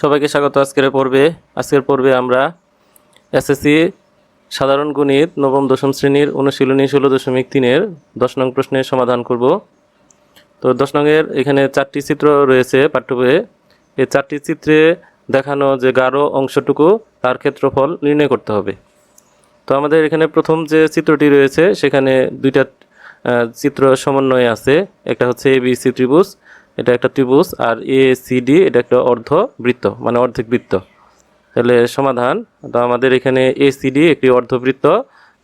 সবাইকে স্বাগত আজকের পর্বে। আজকের পর্বে আমরা এসএসসি সাধারণ গণিত নবম, দশম শ্রেণির অনুশীলনী ষোলো দশমিক তিনের দশ নং প্রশ্নের সমাধান করব। তো দশ নংয়ের এখানে চারটি চিত্র রয়েছে পাঠ্য বইয়ে এই চারটি চিত্রে দেখানো যে গাঢ় অংশটুকু, তার ক্ষেত্রফল নির্ণয় করতে হবে। তো আমাদের এখানে প্রথম যে চিত্রটি রয়েছে, সেখানে দুইটা চিত্র সমন্বয়ে আছে। একটা হচ্ছে এ বি সি ত্রিভুজ এটা একটা ত্রিভুজ আর এ সি ডি এটা একটা অর্ধ বৃত্ত মানে অর্ধেক বৃত্ত। তাহলে সমাধান, তো আমাদের এখানে এ সি ডি একটি অর্ধবৃত্ত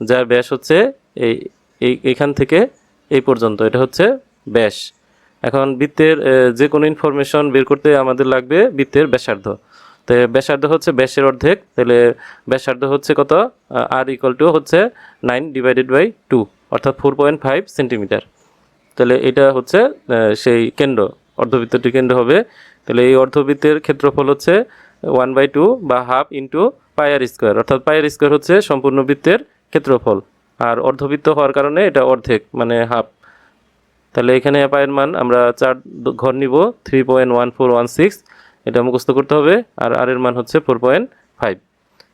যার ব্যাস হচ্ছে এই এই এইখান থেকে এই পর্যন্ত। এটা হচ্ছে ব্যাস। এখন বৃত্তের যে কোনো ইনফরমেশন বের করতে আমাদের লাগবে বৃত্তের ব্যাসার্ধ। তো ব্যাসার্ধ হচ্ছে ব্যাসের অর্ধেক, তাহলে ব্যাসার্ধ হচ্ছে কত? আর ইকুয়াল টু হচ্ছে নাইন ডিভাইডেড বাই টু অর্থাৎ ফোর পয়েন্ট ফাইভ সেন্টিমিটার তাহলে এটা হচ্ছে সেই কেন্দ্র। অর্ধবৃত্তটি কেন্দ্র হবে। তাহলে এই অর্ধবৃত্তের ক্ষেত্রফল হচ্ছে ওয়ান বাই টু বা half into pi r square. অর্থাৎ পায়ার স্কোয়ার হচ্ছে সম্পূর্ণ বৃত্তের ক্ষেত্রফল। আর অর্ধবৃত্ত হওয়ার কারণে এটা অর্ধেক মানে হাফ। তাহলে এখানে পায়ের মান আমরা চার ঘর নিব three point one four one six এটা মুখস্থ করতে হবে। আর আর এর মান হচ্ছে ফোর পয়েন্ট ফাইভ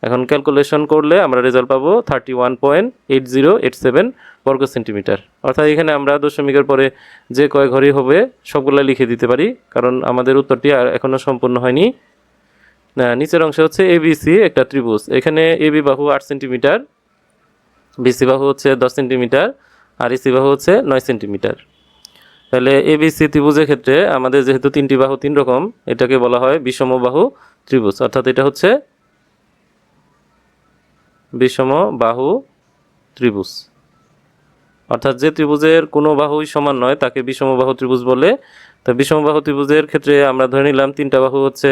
এখন ক্যালকুলেশন করলে আমরা রেজাল্ট পাবো thirty one point eight zero eight seven বর্গ সেন্টিমিটার। অর্থাৎ এখানে আমরা দশমিকের পরে যে কয় ঘরই হবে সবগুলা লিখে দিতে পারি কারণ আমাদের উত্তরটি আর এখনও সম্পূর্ণ হয়নি। না, নিচের অংশে হচ্ছে এবিসি একটা ত্রিভুজ। এখানে এবি বাহু আট সেন্টিমিটার বিসি বাহু হচ্ছে দশ সেন্টিমিটার আর ইসি বাহু হচ্ছে নয় সেন্টিমিটার। তাহলে এবিসি ত্রিভুজের ক্ষেত্রে আমাদের যেহেতু তিনটি বাহু তিন রকম এটাকে বলা হয় বিষম বাহু ত্রিভুজ। অর্থাৎ এটা হচ্ছে বিষম বাহু ত্রিভুজ। অর্থাৎ যে ত্রিভুজের কোনো বাহুই সমান নয়, তাকে বিষম বাহু ত্রিভুজ বলে। তা বিষম বাহু ত্রিভুজের ক্ষেত্রে আমরা ধরে নিলাম তিনটা বাহু হচ্ছে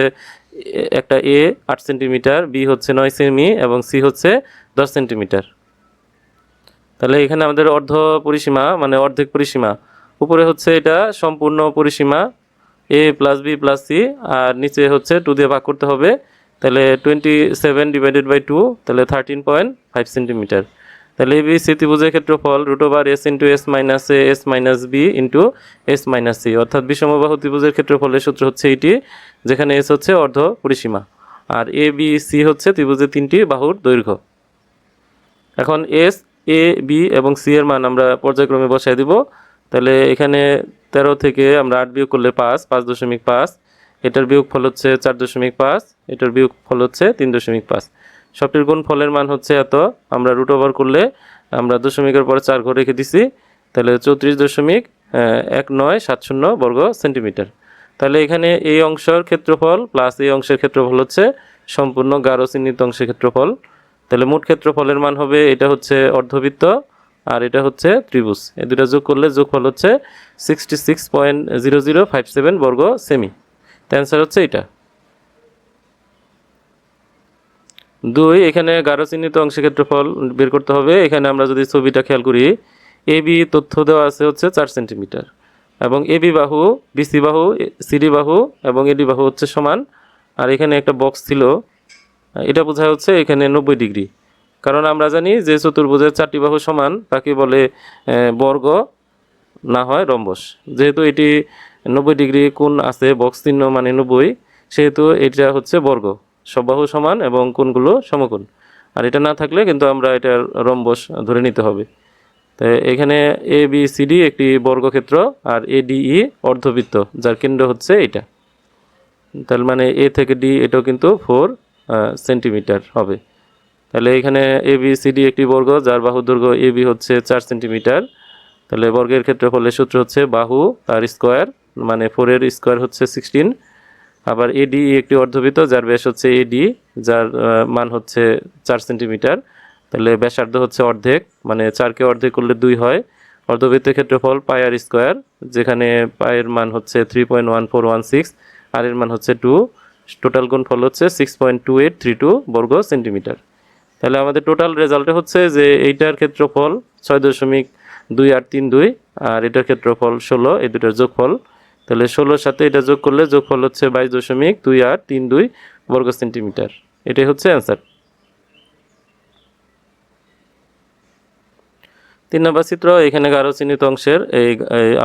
একটা এ আট সেন্টিমিটার বি হচ্ছে নয় সেমি, এবং সি হচ্ছে দশ সেন্টিমিটার। তাহলে এখানে আমাদের অর্ধ পরিসীমা মানে অর্ধেক পরিসীমা। উপরে হচ্ছে এটা সম্পূর্ণ পরিসীমা A plus B plus C আর নিচে হচ্ছে টু দিয়ে ভাগ করতে হবে। তাহলে twenty seven divided by two তাহলে থার্টিন পয়েন্ট ফাইভ সেন্টিমিটার। তাহলে এবি সি ত্রিভুজের ক্ষেত্রফল root over S into S minus A, S minus B into S minus C. অর্থাৎ বিষমবাহু ত্রিভুজের ক্ষেত্রফলের সূত্র হচ্ছে এটি যেখানে এস হচ্ছে অর্ধ পরিসীমা। আর এ, বি, সি হচ্ছে ত্রিভুজের তিনটি বাহুর দৈর্ঘ্য। এখন এস, এ, বি এবং সি এর মান আমরা পর্যায়ক্রমে বসাই দিব। তাহলে এখানে তেরো থেকে আমরা আট বিয়োগ করলে পাঁচ পাঁচ দশমিক পাঁচ। এটার বিয়োগ ফল হচ্ছে চার দশমিক পাঁচ, এটার বিয়োগ ফল হচ্ছে তিন দশমিক পাঁচ। সবটির গুণ ফলের মান হচ্ছে এত। আমরা রুট ওভার করলে আমরা দশমিকের পরে চার ঘর রেখে দিছি। তাহলে চৌত্রিশ দশমিক এক নয় সাত শূন্য বর্গ সেন্টিমিটার। তাহলে এখানে এই অংশের ক্ষেত্রফল প্লাস এই অংশের ক্ষেত্রফল হচ্ছে সম্পূর্ণ গাঢ় চিহ্নিত অংশের ক্ষেত্রফল। তাহলে মোট ক্ষেত্রফলের মান হবে, এটা হচ্ছে অর্ধবৃত্ত আর এটা হচ্ছে ত্রিভুজ। এই দুটা যোগ করলে যোগফল হচ্ছে sixty six point zero zero five seven বর্গ সেমি অ্যান্সার হচ্ছে এটা। দুই, এখানে গাঢ় চিহ্নিত অংশের ক্ষেত্রফল বের করতে হবে। এখানে আমরা যদি ছবিটা খেয়াল করি, এ বি তথ্য দেওয়া আছে হচ্ছে চার সেন্টিমিটার এবং এ বি বাহু বিসি বাহু সিডি বাহু এবং এডি বাহু হচ্ছে সমান। আর এখানে একটা বক্স ছিল, এটা বোঝা হচ্ছে এখানে নব্বই ডিগ্রি। কারণ আমরা জানি যে চতুর্ভুজের চারটি বাহু সমান, তাকে বলে বর্গ, না হয় রম্বস। যেহেতু এটি নব্বই ডিগ্রি কোণ আছে, বক্স চিহ্ন মানে নব্বই, সেহেতু এটা হচ্ছে বর্গ। সব বাহু সমান এবং কোনগুলো সমকোণ। আর এটা না থাকলে কিন্তু আমরা এটার রম্বস ধরে নিতে হবে। তো এখানে এ বি সি ডি একটি বর্গক্ষেত্র আর এ ডি ই অর্ধবৃত্ত, যার কেন্দ্র হচ্ছে এটা। তার মানে এ থেকে ডি এটাও কিন্তু ফোর সেন্টিমিটার হবে। তাহলে এখানে এ বি সি ডি একটি বর্গ, যার বাহু দৈর্ঘ্য এ বি হচ্ছে চার সেন্টিমিটার তাহলে বর্গের ক্ষেত্রফলের সূত্র হচ্ছে বাহু তার স্কোয়ার মানে ফোরের স্কোয়ার হচ্ছে সিক্সটিন আবার এডি একটি অর্ধবৃত্ত, যার ব্যাস হচ্ছে এডি যার মান হচ্ছে চার সেন্টিমিটার। তাহলে ব্যাসার্ধ হচ্ছে অর্ধেক মানে চারকে অর্ধেক করলে দুই হয়। অর্ধবৃত্তের ক্ষেত্রফল পায়ার স্কোয়ার যেখানে পায়ের মান হচ্ছে three point one four one six R এর মান হচ্ছে টু টোটাল গুণফল হচ্ছে six point two eight three two বর্গ সেন্টিমিটার। তাহলে আমাদের টোটাল রেজাল্টে হচ্ছে যে এইটার ক্ষেত্রফল ছয় দশমিক দুই আট তিন দুই, আর এটার ক্ষেত্রফল ষোলো, এই দুটার যোগফল তাহলে ষোলোর সাথে এটা যোগ করলে যোগফল হচ্ছে বাইশ দশমিক দুই আট তিন দুই বর্গ সেন্টিমিটার। এটাই হচ্ছে অ্যান্সার তিন নম্বর চিত্র, এখানে গাঢ় চিহ্নিত অংশের এই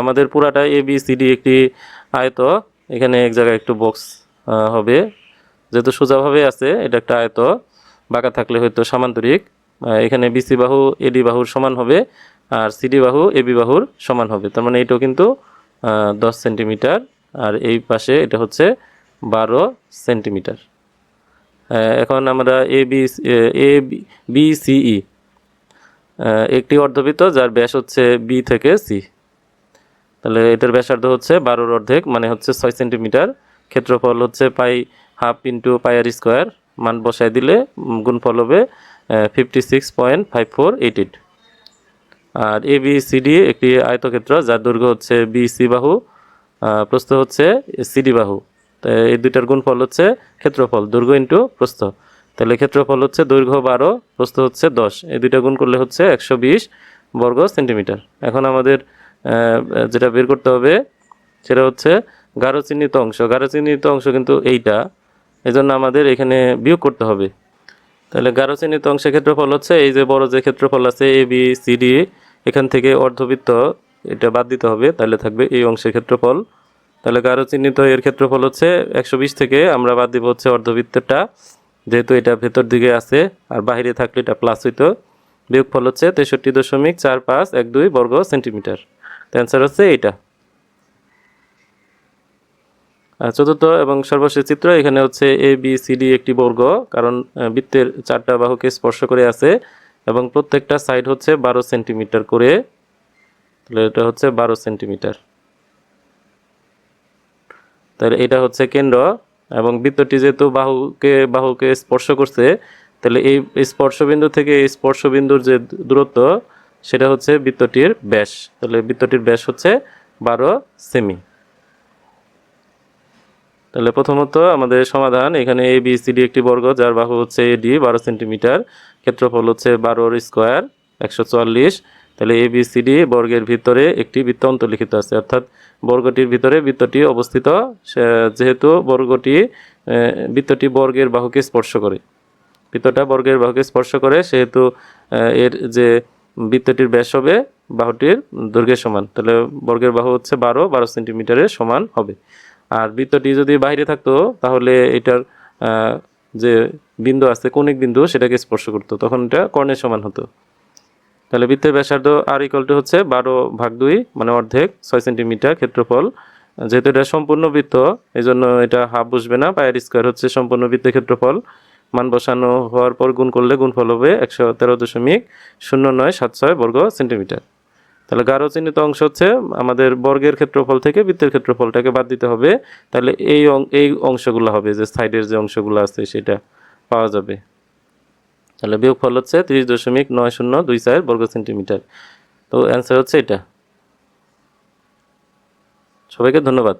আমাদের পুরাটা এ বি সি ডি একটি আয়ত। এখানে এক জায়গায় একটু বক্স হবে। যেহেতু সোজাভাবে আছে, এটা একটা আয়ত। বাঁকা থাকলে হয়তো সামান্তরিক। এখানে বিসি বাহু এডি বাহুর সমান হবে, আর সিডি বাহু এবি বাহুর সমান হবে। তার মানে এটাও কিন্তু দশ সেন্টিমিটার, আর এই পাশে এটা হচ্ছে বারো সেন্টিমিটার। এখন আমরা এ বি এ বি সিই একটি অর্ধবৃত্ত, যার ব্যাস হচ্ছে বি থেকে সি তাহলে এটার ব্যাসার্ধ হচ্ছে বারোর অর্ধেক মানে হচ্ছে ছয় সেন্টিমিটার। ক্ষেত্রফল হচ্ছে pi half into pi r square. মান বসায় দিলে গুণফল হবে fifty six point five four eight eight R A B C D একটি আয়তক্ষেত্র, যার দৈর্ঘ্য হচ্ছে বি সি বাহু প্রস্থ হচ্ছে সিডি বাহু। এই দুইটার গুণফল হচ্ছে ক্ষেত্রফল, দৈর্ঘ্য ইন্টু প্রস্থ। তাহলে ক্ষেত্রফল হচ্ছে দৈর্ঘ্য বারো, প্রস্থ হচ্ছে দশ। এই দুইটা গুণ করলে হচ্ছে একশো বিশ বর্গ সেন্টিমিটার। এখন আমাদের যেটা বের করতে হবে সেটা হচ্ছে গাঢ় চিহ্নিত অংশ। গাঢ় চিহ্নিত অংশ কিন্তু এইটা, এজন্য আমাদের এখানে বিয়োগ করতে হবে। তাহলে গাঢ় চিহ্নিত অংশের ক্ষেত্রফল হচ্ছে এই যে বড় যে ক্ষেত্রফল আছে এ বি সি ডি এখান থেকে অর্ধবৃত্ত, এটা বাদ দিতে হবে, তাহলে থাকবে এই অংশের ক্ষেত্রফল। তাহলে গাঢ় চিহ্নিত এর ক্ষেত্রফল হচ্ছে একশো বিশ থেকে, আমরা বাদ দিব হচ্ছে অর্ধবৃত্তটা, যেহেতু এটা ভেতর দিকে আছে, আর বাইরে থাকলে এটা প্লাস হইতো। বিয়োগফল হচ্ছে তেষট্টি দশমিক চার পাঁচ এক দুই বর্গ সেন্টিমিটার। অ্যান্সার হচ্ছে এইটা। আর চতুর্থ এবং সর্বশেষ চিত্র, এখানে হচ্ছে এ বি সি ডি একটি বর্গ, কারণ বৃত্তের চারটা বাহুকে স্পর্শ করে আছে। এবং প্রত্যেকটা সাইড হচ্ছে বারো সেন্টিমিটার করে, তাহলে এটা হচ্ছে বারো সেন্টিমিটার। তাহলে এটা হচ্ছে কেন্দ্র, এবং বৃত্তটি যেহেতু বাহুকে বাহুকে স্পর্শ করছে, তাহলে এই স্পর্শবিন্দু থেকে এই স্পর্শবিন্দুর যে দূরত্ব, সেটা হচ্ছে বৃত্তটির ব্যাস। তাহলে বৃত্তটির ব্যাস হচ্ছে বারো সেমি। তাহলে প্রথমত আমাদের সমাধান, এখানে এ বি সি ডি একটি বর্গ, যার বাহু হচ্ছে এডি বারো সেন্টিমিটার। ক্ষেত্রফল হচ্ছে বারোর স্কোয়ার, একশো চুয়াল্লিশ। তাহলে এ বি সি ডি বর্গের ভিতরে একটি বৃত্ত অন্তর্লিখিত আছে। অর্থাৎ বর্গটির ভিতরে বৃত্তটি অবস্থিত যেহেতু বর্গটি বৃত্তটি বর্গের বাহুকে স্পর্শ করে। বৃত্তটা বর্গের বাহুকে স্পর্শ করে, সেহেতু এর যে বৃত্তটির ব্যাস হবে, বাহুটির দৈর্ঘ্যের সমান। তাহলে বর্গের বাহু হচ্ছে বারো বারো সেন্টিমিটারের সমান হবে। আর বৃত্তটি যদি বাইরে থাকতো, তাহলে এটার যে বিন্দু আছে, কৌণিক বিন্দু, সেটাকে স্পর্শ করতো। তখন এটা কর্ণের সমান হতো। তাহলে বৃত্তের ব্যাসার্ধ আর ইকলটি হচ্ছে বারো ভাগ দুই মানে অর্ধেক, ছয় সেন্টিমিটার ক্ষেত্রফল। যেহেতু এটা সম্পূর্ণ বৃত্ত এই জন্য এটা হাফ বসবে না পায়ের স্কোয়ার হচ্ছে সম্পূর্ণ বৃত্তের ক্ষেত্রফল। মান বসানো হওয়ার পর গুণ করলে গুণফল হবে একশো তেরো দশমিক শূন্য নয় সাত ছয় বর্গ সেন্টিমিটার। তাহলে গাঢ় চিহ্নিত অংশ হচ্ছে আমাদের বর্গের ক্ষেত্রফল থেকে বৃত্তের ক্ষেত্রফলটাকে বাদ দিতে হবে। তাহলে এই এই অংশগুলো হবে যে সাইডের যে অংশগুলো আছে সেটা পাওয়া যাবে। তাহলে বিয়োগফল হচ্ছে তিরিশ দশমিক নয় শূন্য দুই চার বর্গ সেন্টিমিটার। তো অ্যান্সার হচ্ছে এটা। সবাইকে ধন্যবাদ।